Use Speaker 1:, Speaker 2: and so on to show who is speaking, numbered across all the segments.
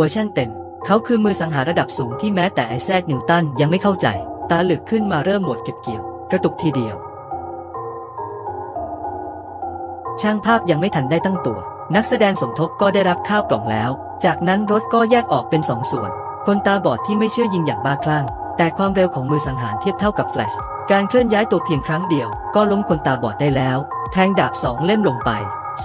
Speaker 1: เวอร์ชันเต็ม เขาคือมือสังหารระดับสูงที่แม้แต่ไอแซคนิวตันยังไม่เข้าใจ ตาหลือกขึ้นมาเริ่มหมดเก็บเกี่ยว กระตุกทีเดียว ช่างภาพยังไม่ทันได้ตั้งตัว นักแสดงสมทบก็ได้รับข้าวกล่องแล้ว จากนั้นรถก็แยกออกเป็นสองส่วน คนตาบอดที่ไม่เชื่อยิงอย่างบ้าคลั่ง แต่ความเร็วของมือสังหารเทียบเท่ากับแฟลชการเคลื่อนย้ายตัวเพียงครั้งเดียว ก็ล้มคนตาบอดได้แล้ว แทงดาบสองเล่มลงไป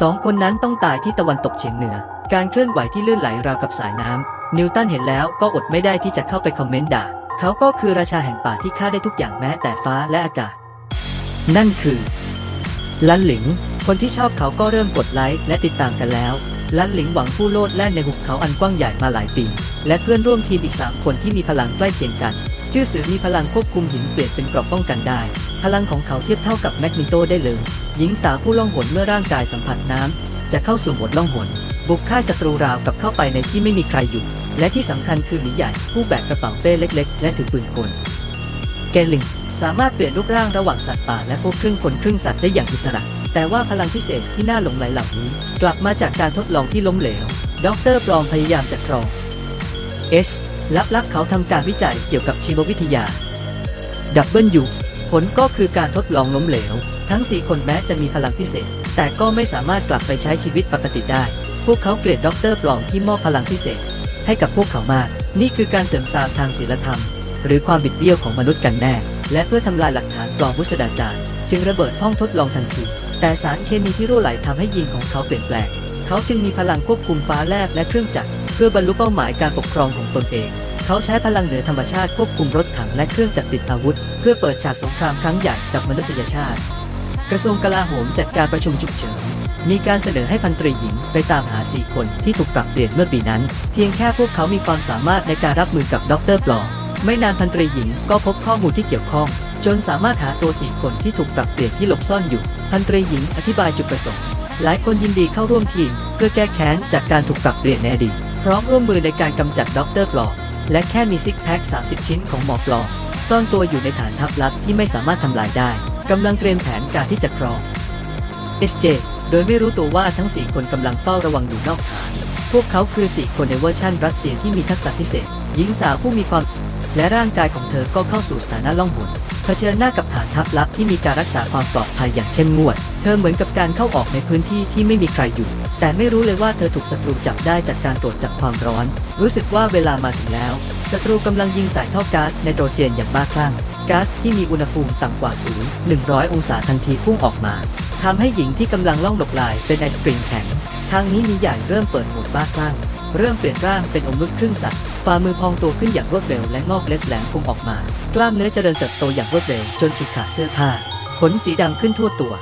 Speaker 1: สองคนนั้นต้องตายที่ตะวันตกเฉียงเหนือ การเคลื่อนไหวที่ลื่นไหลราวกับสายน้ำ นิวตันเห็นแล้วก็อดไม่ได้ที่จะเข้าไปคอมเมนต์ด่า เขาก็คือราชาแห่งป่าที่ฆ่าได้ทุกอย่างแม้แต่ฟ้าและอากาศ นั่นคือ ลันหลิง คนที่ชอบเขาก็เริ่มกดไลค์และติดตามกันแล้ว ลันหลิงหวังผู้โลดแล่นในหุบเขาอันกว้างใหญ่มาหลายปี และเพื่อนร่วมทีมอีก3คนที่มีพลังใกล้เคียงกัน ชื่อสือมีพลังควบคุมหินเปลี่ยนเป็นกรอบป้องกันได้ พลังของเขาเทียบเท่ากับแมกนิโตได้เลย หญิงสาวผู้ล่องหนเมื่อร่างกายสัมผัสน้ำ จะเข้าสู่โหมดล่องหน บุกฆ่าศัตรูราวกับเข้าไปในที่ไม่มีใครอยู่ และที่สำคัญคือหมีใหญ่ ผู้แบกกระเป๋าเป้เล็ก ๆ และถือปืนกลเกลิงสามารถเปลี่ยนรูปร่างระหว่างสัตว์ป่าและพวกครึ่งคนครึ่งสัตว์ได้อย่างอิสระ แต่ว่าพลังพิเศษที่น่าหลงไหลเหล่านี้ กลับมาจากการทดลองที่ล้มเหลวดรปลอมพยายามจะครอง S ลับลับเขาทำการวิจัยเกี่ยวกับชีววิทยา ดับเบิลยูผลก็คือการทดลองล้มเหลว ทั้ง 4 คนแม้จะมีพลังพิเศษ แต่ก็ไม่สามารถกลับไปใช้ชีวิตปกติได้ พวกเขาเกลียดด็อกเตอร์ปลอมที่มอบพลังพิเศษ ให้กับพวกเขามาก นี่คือการเสริมสร้างทางศีลธรรม หรือความบิดเบี้ยวของมนุษย์กันแน่ และเพื่อทำลายหลักฐานปลอมวุษดาจารย์จึงระเบิดห้องทดลองทันทีแต่สารเคมีที่รั่วไหลทำให้ยีนของเขาเปลี่ยนแปลง เขาจึงมีพลังควบคุมฟ้าแลบและเครื่องจักร เพื่อบรรลุเป้าหมายการปกครองของตนเอง เขาใช้พลังเหนือธรรมชาติควบคุมรถถังและเครื่องจักรติดอาวุธ เพื่อเปิดฉากสงครามครั้งใหญ่กับมนุษยชาติ กระทรวงกลาโหมจัดการประชุมฉุกเฉินมีการเสนอให้พันตรีหญิงไปตามหาสี่คนที่ถูกปรับเปลี่ยนเมื่อปีนั้น เพียงแค่พวกเขามีความสามารถในการรับมือกับด็อกเตอร์ปลอมไม่นานพันตรีหญิงก็พบข้อมูลที่เกี่ยวข้อง จนสามารถหาตัวสี่คนที่ถูกปรับเปลี่ยนที่หลบซ่อนอยู่ พันตรีหญิงอธิบายจุดประสงค์ หลายคนยินดีเข้าร่วมทีม เพื่อแก้แค้นจากการถูกปรับเปลี่ยนในอดีต พร้อมร่วมมือในการกำจัดด็อกเตอร์ปลอมและแค่มีซิกแพค 30 ชิ้นของหมอปลอมซ่อนตัวอยู่ในฐานทัพลับที่ไม่สามารถทำลายได้กำลังเตรียมแผนการที่จะครอง SJ โดยไม่รู้ตัวว่าทั้ง 4 คนกำลังเฝ้าระวังอยู่นอกฐาน พวกเขาคือ 4 คนในเวอร์ชั่นรัสเซียที่มีทักษะพิเศษ หญิงสาวผู้มีความและร่างกายของเธอก็เข้าสู่สถานะล่องหนเผชิญหน้ากับฐานทัพลับที่มีการรักษาความปลอดภัยอย่างเข้มงวด เธอเหมือนกับการเข้าออกในพื้นที่ที่ไม่มีใครอยู่ แต่ไม่รู้เลยว่าเธอถูกศัตรูจับได้จากการตรวจจับความร้อน รู้สึกว่าเวลามาถึงแล้วศัตรูกำลังยิงใส่ท่อก๊าซไนโตรเจนอย่างบ้าคลั่งก๊าซที่มีอุณหภูมิต่ำกว่าศูนย์100อยองศาทันทีพุ่งออกมาทำให้หญิงที่กำลังล่องหลบลายเป็นไอศกรีมแข็งทางนี้มีใหญ่เริ่มเปิดโหมดบ้าคลั่งเริ่มเปลี่ยนร่างเป็นองค์นุษย์ครึ่งสัตว์ฝ่ามือพองตัวขึ้นอย่างรวดเร็วและงอกเล็บแหลมพุ่งออกมา กล้ามเนื้อเจริญเติบโตอย่างรวดเร็วจนฉีกขาดเสื้อผ้าขนสีดำขึ้นทั่วตัว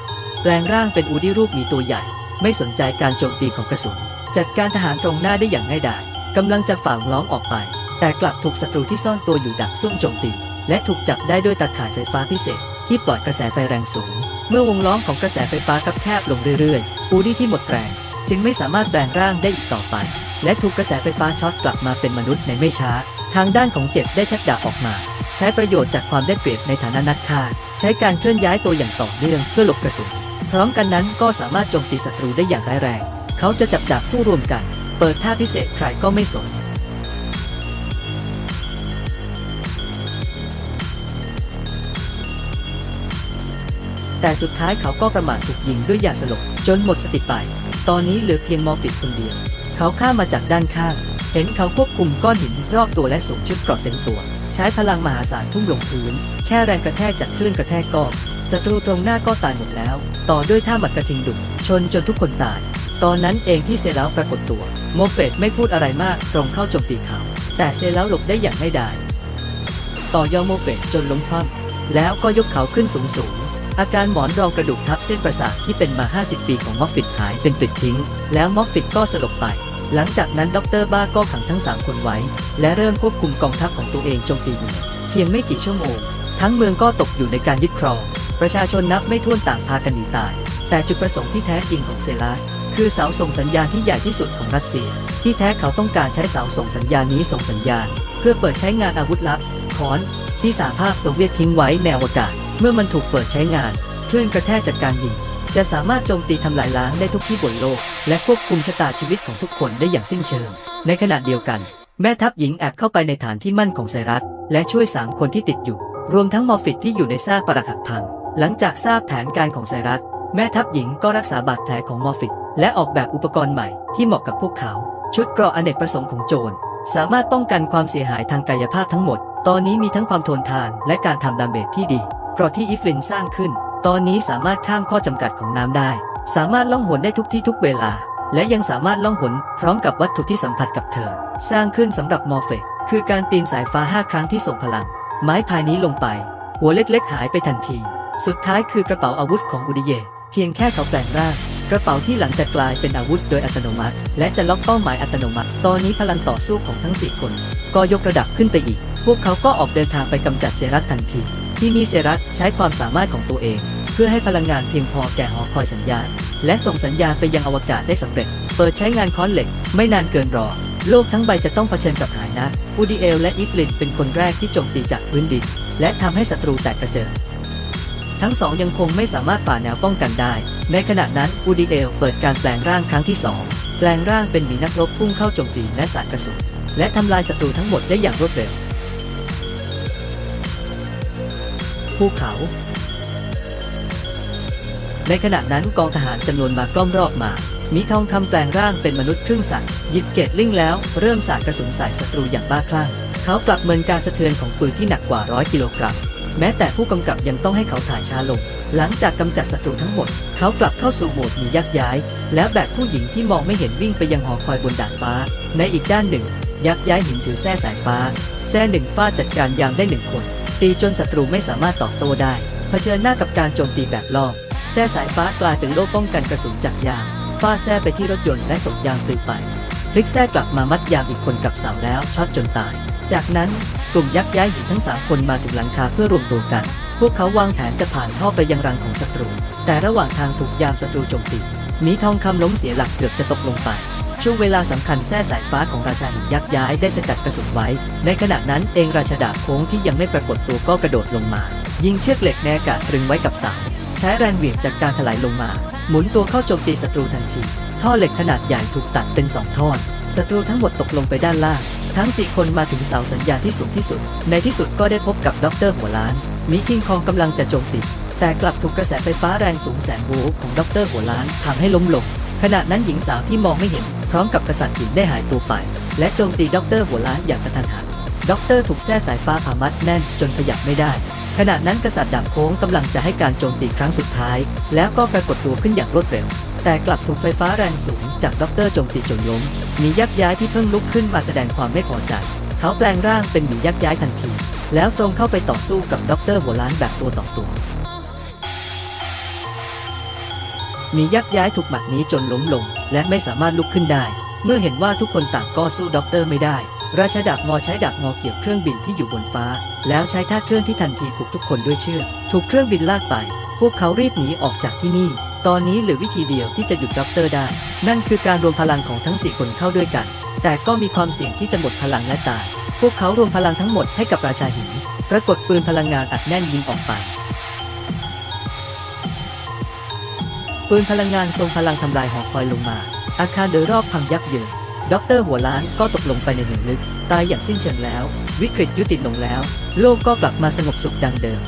Speaker 1: แปลงร่างเป็นอูดี้รูปมีตัวใหญ่ ไม่สนใจการโจมตีของกระสุน จัดการทหารตรงหน้าได้อย่างง่ายดายกำลังจะฝ่าล้อมออกไป แต่กลับถูกศัตรูที่ซ่อนตัวอยู่ดักซุ่มโจมตี และถูกจับได้ด้วยตาข่ายไฟฟ้าพิเศษ ที่ปล่อยกระแสไฟแรงสูง เมื่อวงล้อมของกระแสไฟฟ้าคับแคบลงเรื่อยๆ อูดี้ที่หมดแรง จึงไม่สามารถแปลงร่างได้อีกต่อไป และถูกกระแสไฟฟ้าช็อตกลับมาเป็นมนุษย์ในไม่ช้า ทางด้านของเจ็บได้ชักดาบออกมา ใช้ประโยชน์จากความได้เปรียบในฐานะนักฆ่า ใช้การเคลื่อนย้ายตัวอย่างต่อเนื่องเพื่อหลบกระสุน พร้อมกันนั้นก็สามารถโจมตีศัตรูได้อย่างร้ายแรง เขาจะจับดาบผู้รวมกัน เปิดท่าพิเศษใครก็ไม่สนแต่สุดท้ายเขาก็ประมาทถูกยิงด้วยยาสลบจนหมดสติไป ตอนนี้เหลือเพียงมอร์ฟิตคนเดียว เขาข้ามมาจากด้านข้าง เห็นเขาควบคุมก้อนหินรอบตัวและสวมชุดเกราะเต็มตัว ใช้พลังมหาศาลทุ่มลงพื้น ค่แรงกระแทกจากคลื่นกระแทกก็ศัตรูตรงหน้าก็ตายหมดแล้ว ต่อด้วยท่าหมัดกระทิงดุชนจนทุกคนตาย ตอนนั้นเองที่เซเลาปรากฏตัว โมเฟตไม่พูดอะไรมากตรงเข้าโจมตีเขา แต่เซเลาหลบได้อย่างไม่ได้ ต่อยอโมเฟตจนล้มคว่ำแล้วก็ยกเขาขึ้นสูงสูงอาการหมอนรองกระดูกทับเส้นประสาทที่เป็นมา 50 ปีของมอกฟิตหายเป็นปิดทิ้ง แล้วมอกฟิตก็สลบไป หลังจากนั้นด็อกเตอร์บ้าก็ขังทั้ง 3 คนไว้ และเริ่มควบคุมกองทัพของตัวเองโจมตีอยู่เพียงไม่กี่ชั่วโมง ทั้งเมืองก็ตกอยู่ในการยึดครอง ประชาชนนับไม่ถ้วนต่างพากันหนีตาย แต่จุดประสงค์ที่แท้จริงของเซลัส คือเสาส่งสัญญาณที่ใหญ่ที่สุดของรัสเซีย ที่แท้เขาต้องการใช้เสาส่งสัญญาณนี้ส่งสัญญาณ เพื่อเปิดใช้งานอาวุธลับคอนที่สหภาพโซเวียตทิ้งไว้ในอวกาศ เมื่อมันถูกเปิดใช้งานคลื่นกระแทกจากการยิงจะสามารถโจมตีทำลายล้างได้ทุกที่บนโลก และควบคุมชะตาชีวิตของทุกคนได้อย่างสิ้นเชิง ในขณะเดียวกัน แม่ทัพหญิงแอบเข้าไปในฐานที่มั่นของไซรัส และช่วยสามคนที่ติดอยู่ รวมทั้งมอร์ฟิตที่อยู่ในซากปรักหักพัง หลังจากทราบแผนการของไซรัส แม่ทัพหญิงก็รักษาบาดแผลของมอร์ฟิตและออกแบบอุปกรณ์ใหม่ที่เหมาะกับพวกเขา ชุดเกราะอเนกประสงค์ของโจร สามารถป้องกันความเสียหายทางกายภาพทั้งหมด ตอนนี้มีทั้งความทนทานและการทำดาเมจที่ดีเกราะที่อิฟลินสร้างขึ้น ตอนนี้สามารถข้ามข้อจำกัดของน้ำได้ สามารถล่องหนได้ทุกที่ทุกเวลา และยังสามารถล่องหนพร้อมกับวัตถุที่สัมผัสกับเธอ สร้างขึ้นสำหรับมอร์เฟคือการตีนสายฟ้าห้าครั้งที่ส่งพลัง ไม้พายนี้ลงไป หัวเล็กๆหายไปทันที สุดท้ายคือกระเป๋าอาวุธของอุดิเยเพียงแค่เขาแปลงร่างกระเป๋าที่หลังจะกลายเป็นอาวุธโดยอัตโนมัติ และจะล็อกเป้าหมายอัตโนมัติ ตอนนี้พลังต่อสู้ของทั้ง4คน ก็ยกระดับขึ้นไปอีก พวกเขาก็ออกเดินทางไปกำจัดเซรัสทันที ที่นี่เซรัสใช้ความสามารถของตัวเอง เพื่อให้พลังงานเพียงพอแก่หอคอยสัญญาณ และส่งสัญญาณไปยังอวกาศได้สำเร็จ เปิดใช้งานค้อนเหล็ก ไม่นานเกินรอ โลกทั้งใบจะต้องเผชิญกับหายนะอูดิเอลและอีฟลินเป็นคนแรกที่โจมตีจากพื้นดิน และทำให้ศัตรูแตกกระเจิงทั้งสองยังคงไม่สามารถฝ่าแนวป้องกันได้ ในขณะนั้นอูดิเอลเปิดการแปลงร่างครั้งที่สองแปลงร่างเป็นหมีนักรบพุ่งเข้าโจมตีและสาดกระสุน และทำลายศัตรูทั้งหมดได้อย่างรวดเร็ว ภูเขา ในขณะนั้นกองทหารจำนวนมากล้อมรอบมา มีทองคำแปลงร่างเป็นมนุษย์ครึ่งสัตว์หยิบเกตลิงแล้วเริ่มสาดกระสุนใส่ศัตรูอย่างบ้าคลั่งเขาปรับเมินการสะเทือนของปืนที่หนักกว่าร้อยกิโลกรัมแม้แต่ผู้กำกับยังต้องให้เขาถ่ายช้าลง หลังจากกำจัดศัตรูทั้งหมด เขากลับเข้าสู่โหมดหนียักย้าย แล้วแบกผู้หญิงที่มองไม่เห็นวิ่งไปยังหอคอยบนดาดฟ้า ในอีกด้านหนึ่ง ยักย้ายหินถือแส้สายฟ้า แส้หนึ่งฟาดจัดการยามได้หนึ่งคนตีจนศัตรูไม่สามารถตอบโต้ได้ เผชิญหน้ากับการโจมตีแบบรอบ แส้สายฟ้ากลายเป็นโล่ป้องกันกระสุนจากยาง ฟาดแส้ไปที่รถยนต์และส่งยางปลิวไปพลิกแส้กลับมามัดยางอีกคนกับเสาแล้วช็อตจนตาย จากนั้นกลุ่มยักษ์ย้ายหินทั้งสามคนมาถึงหลังคาเพื่อรวมตัวกัน พวกเขาวางแผนจะผ่านท่อไปยังรังของศัตรู แต่ระหว่างทางถูกยามศัตรูโจมตีมีทองคำล้มเสียหลักเกือบจะตกลงไปช่วงเวลาสำคัญแส้สายฟ้าของราชาหินยักษ์ย้ายได้สกัดกระสุนไว้ ในขณะนั้นเองราชดาบโค้งที่ยังไม่ปรากฏตัวก็กระโดดลงมา ยิงเชือกเหล็กในกาศตรึงไว้กับเสาใช้แรงเหวี่ยงจากการถลายลงมา หมุนตัวเข้าโจมตีศัตรูทันที ท่อเหล็กขนาดใหญ่ถูกตัดเป็นสองท่อนศัตรูทั้งหมดตกลงไปด้านล่าง ทั้งสี่คนมาถึงเสาสัญญาณที่สูงที่สุด ในที่สุดก็ได้พบกับด็อกเตอร์หัวล้าน มีคิงคองกำลังจะโจมตีแต่กลับถูกกระแสไฟฟ้าแรงสูงแสนโวลต์ของด็อกเตอร์หัวล้านทำให้ล้มลงขณะนั้นหญิงสาวที่มองไม่เห็น พร้อมกับกษัตริย์หญิงได้หายตัวไป และโจมตีด็อกเตอร์หัวล้านอย่างกระทันหันด็อกเตอร์ถูกแส้สายฟ้าผ่ามัดแน่นจนขยับไม่ได้ ขณะนั้นกษัตริย์ดาบโค้งกำลังจะให้การโจมตีครั้งสุดท้าย แล้วก็ปรากฏตัวขึ้นอย่างรวดเร็ว แต่กลับถูกไฟฟ้าแรงสูงจากด็อกเตอร์โจมตีจนล้มหมียักษ์ย้ายที่เพิ่งลุกขึ้นมาแสดงความไม่พอใจ เขาแปลงร่างเป็นหมียักษ์ย้ายทันที แล้วตรงเข้าไปต่อสู้กับด็อกเตอร์หัวล้านแบบตัวต่อตัวหมียักษ์ย้ายถูกหมัดนี้จนล้มลง และไม่สามารถลุกขึ้นได้ เมื่อเห็นว่าทุกคนต่างก็สู้ด็อกเตอร์ไม่ได้ ราชาดาบงอใช้ดาบงอเกี่ยวเครื่องบินที่อยู่บนฟ้า แล้วใช้ท่าเครื่องที่ทันทีผูกทุกคนด้วยเชือกถูกเครื่องบินลากไป พวกเขารีบหนีออกจากที่นี่ ตอนนี้เหลือวิธีเดียวที่จะหยุดด็อกเตอร์ได้ นั่นคือการรวมพลังของทั้งสี่คนเข้าด้วยกัน แต่ก็มีความเสี่ยงที่จะหมดพลังและตายพวกเขารวมพลังทั้งหมดให้กับราชาหินปรากฏปืนพลังงานอัดแน่นยิงออกไปปืนพลังงานทรงพลังทำลายหอคอยลงมา อาคารโดยรอบพังยับเยิน ด็อกเตอร์หัวล้านก็ตกลงไปในเหวลึก ตายอย่างสิ้นเชิงแล้ว วิกฤตยุติลงแล้ว โลกก็กลับมาสงบสุขดังเดิม